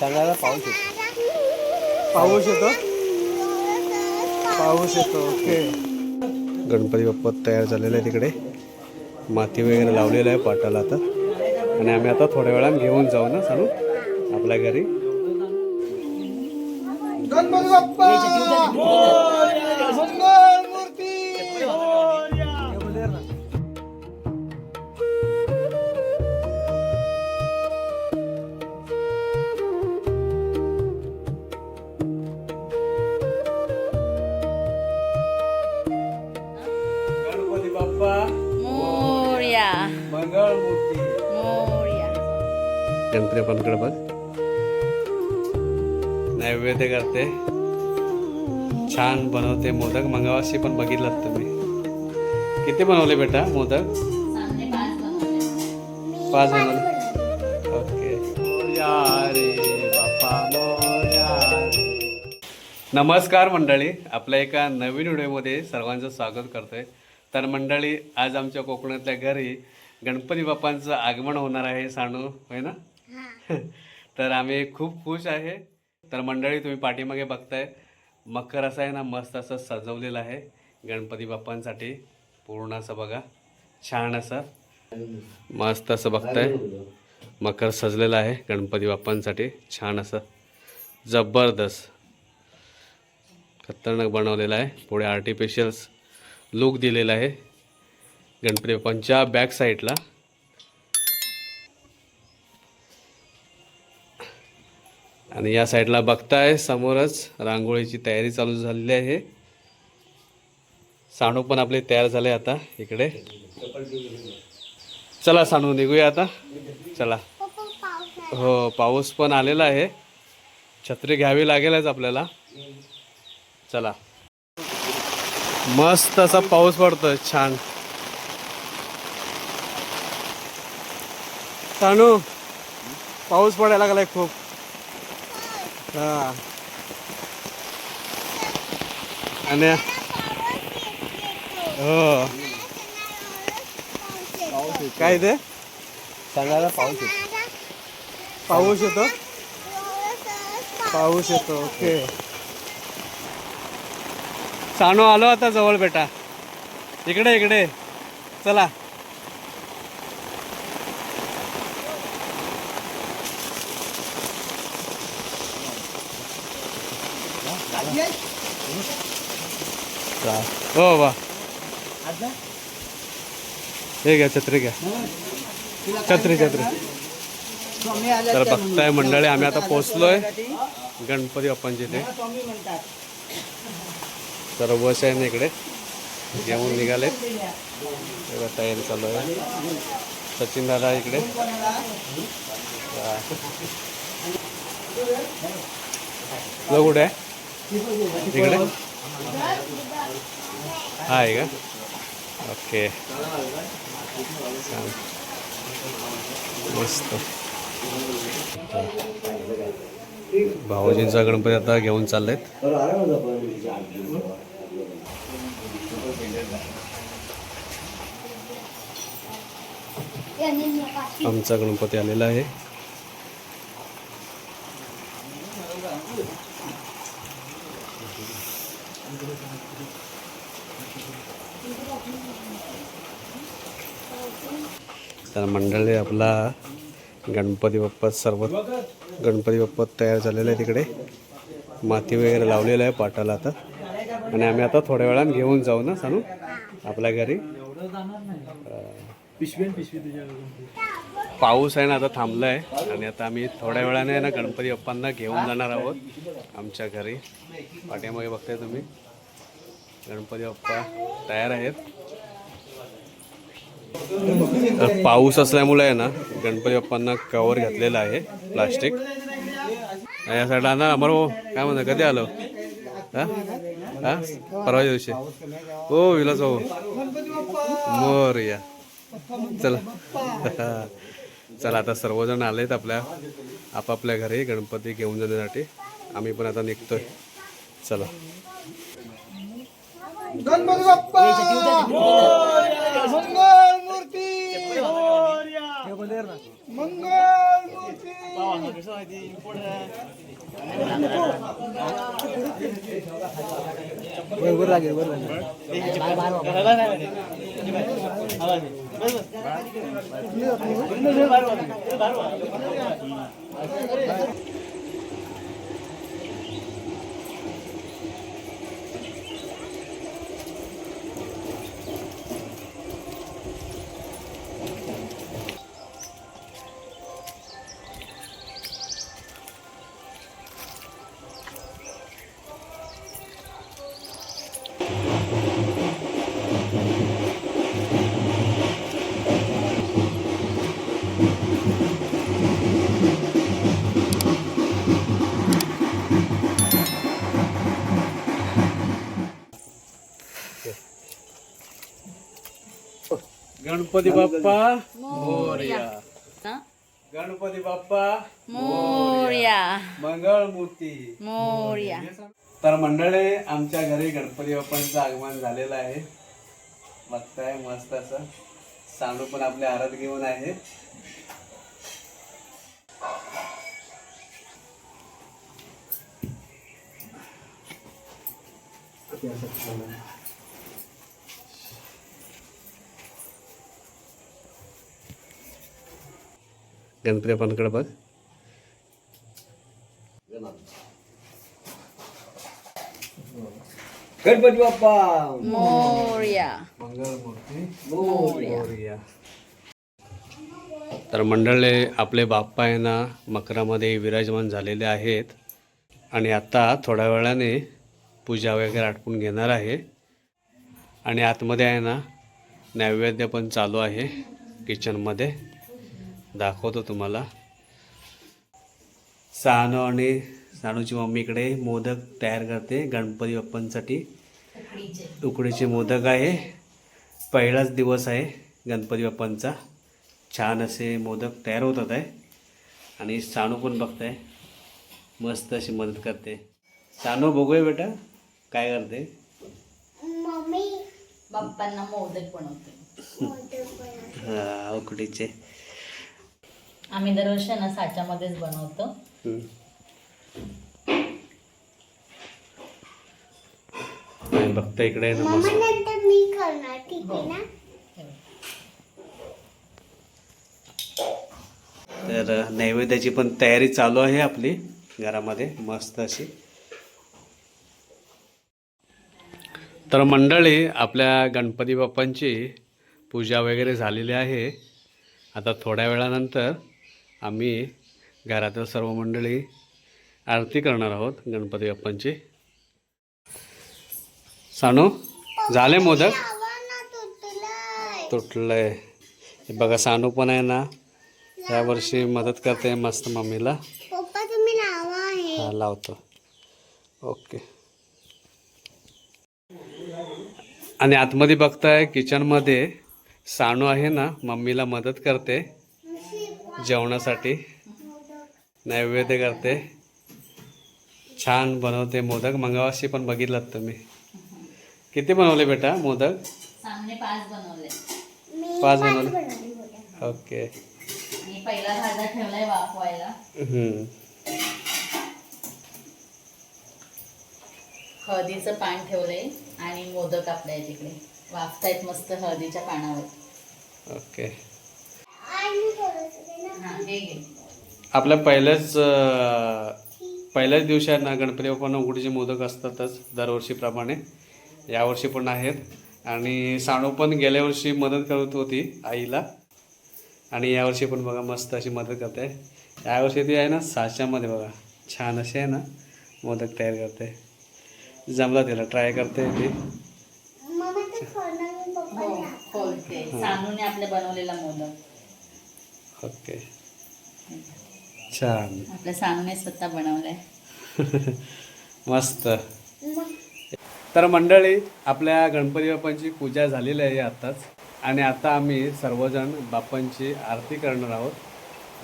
सांगायला पाऊस येतो. पाऊस येतो? पाऊस येतो ओके. गणपती बाप्पा तयार झालेला आहे तिकडे माती वगैरे लावलेलं आहे पाटाला आता. आणि आम्ही आता थोड्या वेळात घेऊन जाऊ ना सांगू आपल्या घरी. गणपती बाप्पांकडे बघ. नैवेद्य करते. छान बनवते मोदक. मंगळवारशी पण बघितलात तुम्ही. किती बनवले बेटा मोदक? पाच बनवले. ओके. बाप्पा नमस्कार मंडळी. आपल्या एका नवीन व्हिडिओमध्ये सर्वांचं स्वागत करतोय. तर मंडळी आज आमच्या कोकणातल्या घरी गणपती बाप्पांचं आगमन होणार आहे सांडू होय ना? तर आम्ही खूप खुश आहे. तर मंडळी तुम्ही पाठीमागे बघताय मकर असं आहे ना मस्त असं सजवलेलं आहे गणपती बाप्पांसाठी. पूर्ण असं बघा छान असं मस्त असं बघताय. मकर सजलेलं आहे गणपती बाप्पांसाठी छान असं जबरदस्त खतरनाक बनवलेलं आहे. पुढे आर्टिफिशियल्स लुक दिलेला आहे गणपती बाप्पांच्या बॅक साईडला आणि या साईडला बघताय समोरच रांगोळीची तयारी चालू झालेली आहे. साणू पण आपले तयार झाले आता इकडे. चला साणू निघूया आता. चला. हो पाऊस पण आलेला आहे. छत्री घ्यावी लागेलच आपल्याला. चला. मस्त असा पाऊस पडतोय छान. सानू पाऊस पडायला लागलाय खूप. हा. आणि हो. काय ते? सांगायला पाऊस येतो. पाऊस येतो? पाऊस येतो ओके. साणू आलो आता जवळ बेटा. इकडे इकडे. चला. चा- हो वा. हे घ्या छत्री घ्या. छत्री छत्री. तर बघताय मंडळी आम्ही आता पोचलोय गणपती बाप्पांच्या जिथे तर बस आहे ना इकडे. घेऊन निघाले तेव्हा तयारी चालू आहे. सचिन दादा इकडे. लो कुठे आहे? इकडे. हा आहे का? ओके. मस्त. भाऊजींचा गणपती आता घेऊन चाललेत. आमचा गणपती आलेला आहे. तर मंडळी आपला गणपती बाप्पा सर्व गणपती बाप्पा तयार झालेला आहे तिकडे माती वगैरे लावलेलं आहे पाटाला आता. आणि आम्ही आता थोड्या वेळानं घेऊन जाऊ ना सांगू आपल्या घरी. पाऊस आहे ना आता थांबला आहे आणि आता आम्ही थोड्या वेळाने ना गणपती बाप्पांना घेऊन जाणार आहोत आमच्या घरी. पाठीमागे बघताय तुम्ही. गणपती बाप्पा तयार आहेत. तर पाऊस असल्यामुळे आहे ना गणपती बाप्पांना कवर घातलेलं आहे प्लास्टिक यासाठी आणा अमर हो काय म्हणता कधी आलो? हा? हा? परवा दिवशी. हो विलास भाऊ. मोर या चला. चला आता सर्वजण आलेत आपल्या आपापल्या घरी गणपती घेऊन जाण्यासाठी. आम्ही पण आता निघतोय. चला. गणपती बाप्पा मंगल मूर्ती मंगल मूर्ती बरोबर लागेल बरोबर गणपती बाप्पा. मोरया? गणपती बाप्पा. मोरया. मंगळ मूर्ती मोरया. तर मंडळी आमच्या घरी गणपती बाप्पांचं आगमन झालेलं आहे. बघताय मस्त असं. सानू पण आपले आरात घेऊन आहे गणपती बाप्पांकडे बघ. गणपती बाप्पा! मोरया. तर मंडळी आपले बाप्पा आहे ना मकरामध्ये विराजमान झालेले आहेत. आणि आता थोड्या वेळाने पूजा वगैरे आटपून घेणार आहे. आणि आतमध्ये आहे ना नैवेद्य पण चालू आहे किचनमध्ये. दाखवतो तुम्हाला. सानू आणि सानूची मम्मी इकडे मोदक तयार करते गणपती बाप्पांसाठी. उकडीचे मोदक आहे. पहिलाच दिवस आहे गणपती बाप्पांचा. छान असे मोदक तयार होतात आहे. आणि सानू पण बघताय मस्त अशी मदत करते. सानू बघूया बेटा. काय करते? बाप्पांना मोदक बनवते. हा, उकडीचे. आम्ही दरवर्षी ना साच्यामध्येच बनवतो बघता इकडे ना नंतर मी करणार ठीक आहे ना? तर नैवेद्याची पण तयारी चालू आहे आपली घरामध्ये मस्त अशी. तर मंडळी आपल्या गणपती बाप्पांची पूजा वगैरे झालेली आहे. आता थोड्या वेळानंतर आम्ही घरातील सर्व मंडळी आरती करणार आहोत गणपती बाप्पांची. सानू झाले मोदक? तुटलंय. हे बघा सानू पण आहे ना यावर्षी मदत करते मस्त मम्मीला. हा लावतो. ओके. आणि आतमध्ये बघताय किचनमध्ये सानू आहे ना मम्मीला मदत करते जेवणासाठी. नैवेद्य करते. छान बनवते मोदक. मंगळवारशी पण बघितलात तुम्ही. किती बनवले बेटा मोदक? पाच बनवले. मी पाच बनवले. ओके. पहिला भाजा ठेवलाय वाफवायला. हळदीचं पान ठेवलंय आणि मोदक आपल्या तिकडे. वाफतायत मस्त हळदीच्या पानावर. ओके. आपल्या पहिल्याच पहिल्याच दिवशी आहे ना गणपती बाप्पांना उकडीचे मोदक असतातच दरवर्षीप्रमाणे. यावर्षी पण आहेत. आणि साणू पण गेल्या वर्षी मदत करत होती आईला. आणि यावर्षी पण बघा मस्त अशी मदत करते. यावर्षी ती आहे ना साच्यामध्ये बघा. छान असे आहे ना मोदक तयार करते. जमला तिला ट्राय करते मी. हो पप्पाला खोलते. सानूने आपले बनवलेला मोदक. ओके. छान. आपल्या सानूने स्वतः बनवलाय. मस्त. तर मंडळी आपल्या गणपती बाप्पांची पूजा झालेली आहे आत्ताच. आणि आता आम्ही सर्वजण बाप्पांची आरती करणार आहोत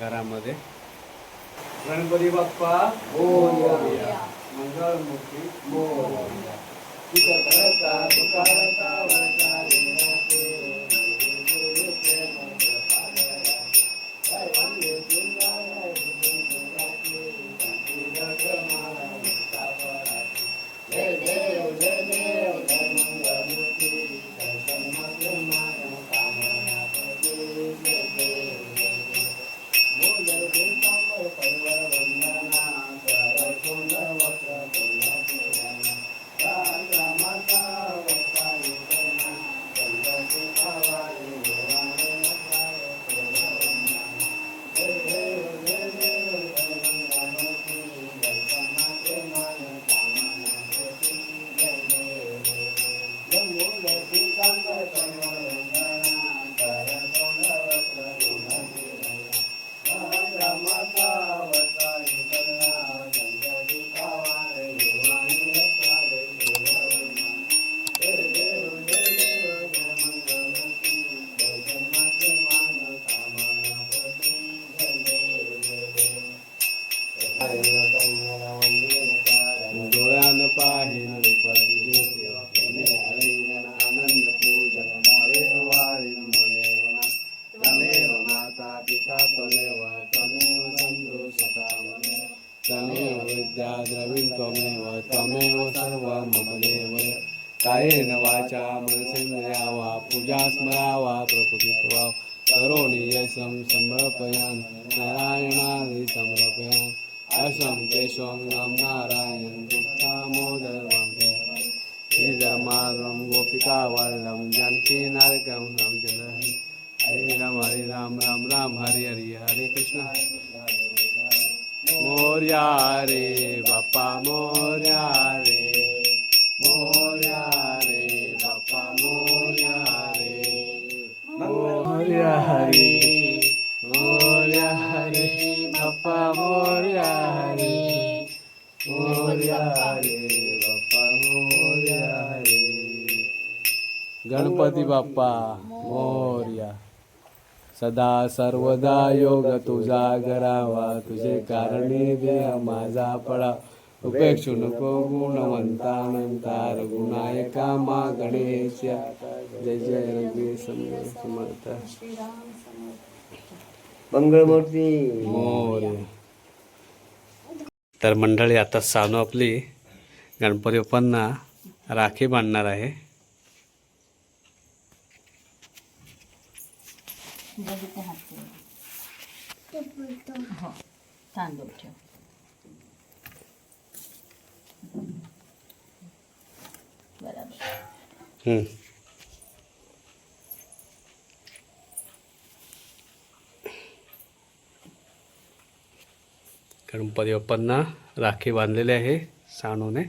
घरामध्ये. गणपती बाप्पा मंगळमुखी मंगळ मूर्ती मोरया. स्मरावा प्रकृती प्रभाव करोणी समर्पयान नारायणादि समर्पयान असं केशवं नाम नारायण दामोदर वामदेव श्रीधर्मारं गोपिका वल्लम जानकी नायकं राम हरे राम हरे राम राम राम हरे हरे हरे कृष्ण। मोर्या रे बाप्पा मोर्या रे मोर्या मोर्या रे मोर्या रे बाप्पा मोर्या रे मोर्या रे बाप्पा मोर्या रे गणपती बाप्पा मोर्या. सदा सर्वदा योग तुझा करावा तुझे कारणी देह माझा पळा. उपेक्षु नको गुणवंता अनंता रघुनायका मा गणेशा। जय जय रघुवीर समर्थ। मंगळमूर्ती। मोर्या। तर मंडळी आता सानू आपली गणपती बाप्पांना राखी बांधणार आहे. हो तांदूळ ठेव बरोबर गणपती बाप्पांना राखी बांधलेली आहे सानूने.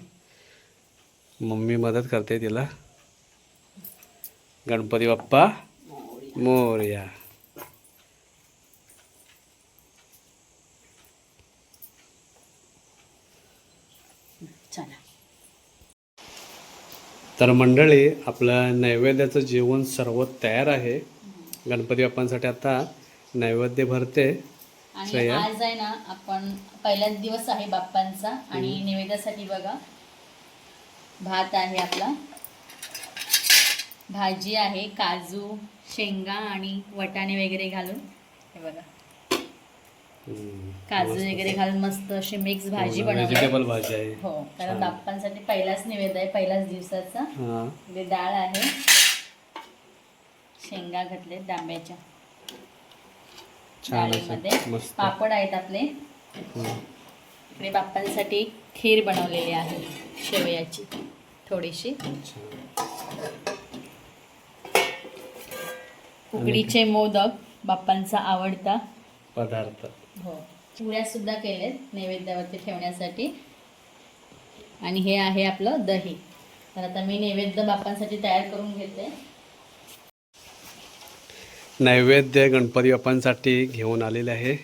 मम्मी मदत करते तिला. गणपती बाप्पा मोरया चला तर मंडळी आपलं नैवेद्याचं जेवण सर्व तयार आहे. गणपती बाप्पांसाठी आता नैवेद्य भरते. आणि श्रेया? आज आहे ना आपण पहिलाच दिवस आहे बाप्पांचा आणि नैवेद्यासाठी बघा. भात आहे आपला. भाजी आहे काजू शेंगा आणि वटाणे वगैरे घालून. हे बघा. काजू वगैरे घालून मस्त अशी मिक्स भाजी बनवली व्हेजिटेबल भाजी आहे. हो कारण बाप्पांसाठी पहिलाच निवेद आहे पहिलाच दिवसाचा. हां. डाळ आहे. शेंगा घातले डांब्याच्या. डाळीमध्ये पापड आहेत आपले. हं. इकडे बाप्पांसाठी खीर बनवलेली आहे शेवयाची थोडीशी. उकडीचे मोदक बाप्पांचा आवडता. पदार्थ. हो. पुऱ्यासुद्धा सुद्धा नैवेद्यावरती ठेवण्यासाठी. आणि हे आहे आपलं दही. तर आता मी नैवेद्य बाप्पांसाठी तयार करून घेते. नैवेद्य गणपती बाप्पांसाठी घेऊन आलेले आहे.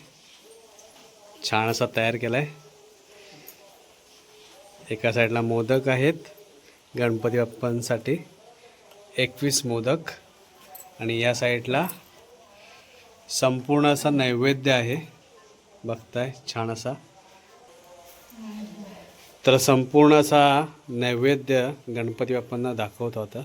छान असा तयार केला आहे एका साईडला मोदक आहेत. गणपती बाप्पांसाठी एकवीस मोदक. आणि या साईडला संपूर्ण असा नैवेद्य आहे. बघताय छान असा. तर संपूर्ण असा नैवेद्य गणपती बाप्पांना दाखवत होता.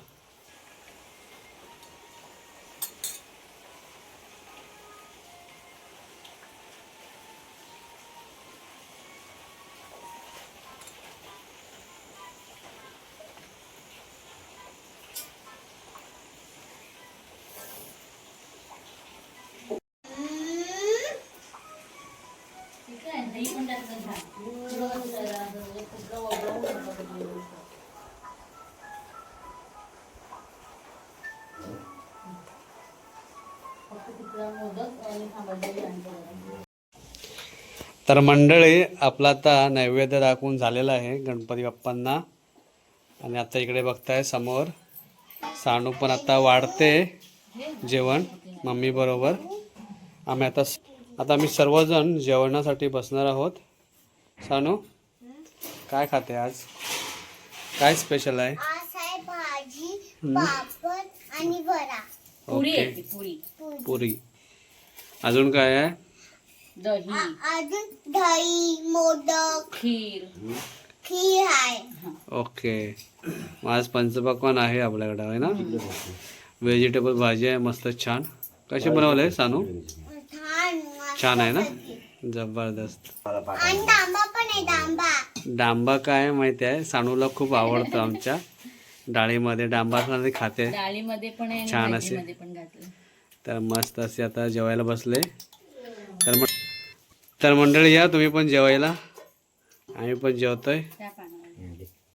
तर मंडळी आपला आता नैवेद्य दाखवून झालेला आहे गणपती बाप्पांना. आणि आता इकडे बघताय समोर. सानू पण आता वाढते जेवण मम्मी बरोबर. आम्ही आता आता आम्ही सर्वजण जेवणासाठी बसणार आहोत. सानू काय खाते आज? काय स्पेशल आहे? आज आहे भाजी पापड आणि वडा. पुरी ओके आहे ती, पुरी. पुरी. अजून काय आहे? दही. अजून दही मोदक. खीर. खीर आहे. ओके. मग आज पंचपक्वान आहे आपल्याकडे आहे ना? व्हेजिटेबल भाजी आहे मस्त छान. कशी बनवले सानू? छान छान आहे ना? जबरदस्त. आणि डांबा पण आहे डांबा डांबा काय माहिती आहे? सानूला खूप आवडतो आमच्या. डाळीमध्ये डांबा खाते. डाळीमध्ये पण आहे छान असे. भाजीमध्ये पण घातलं तर मस्त असे आता जेवायला बसले तर मग तर मंडळी या तुम्ही पण जेवायला. आम्ही पण जेवतोय.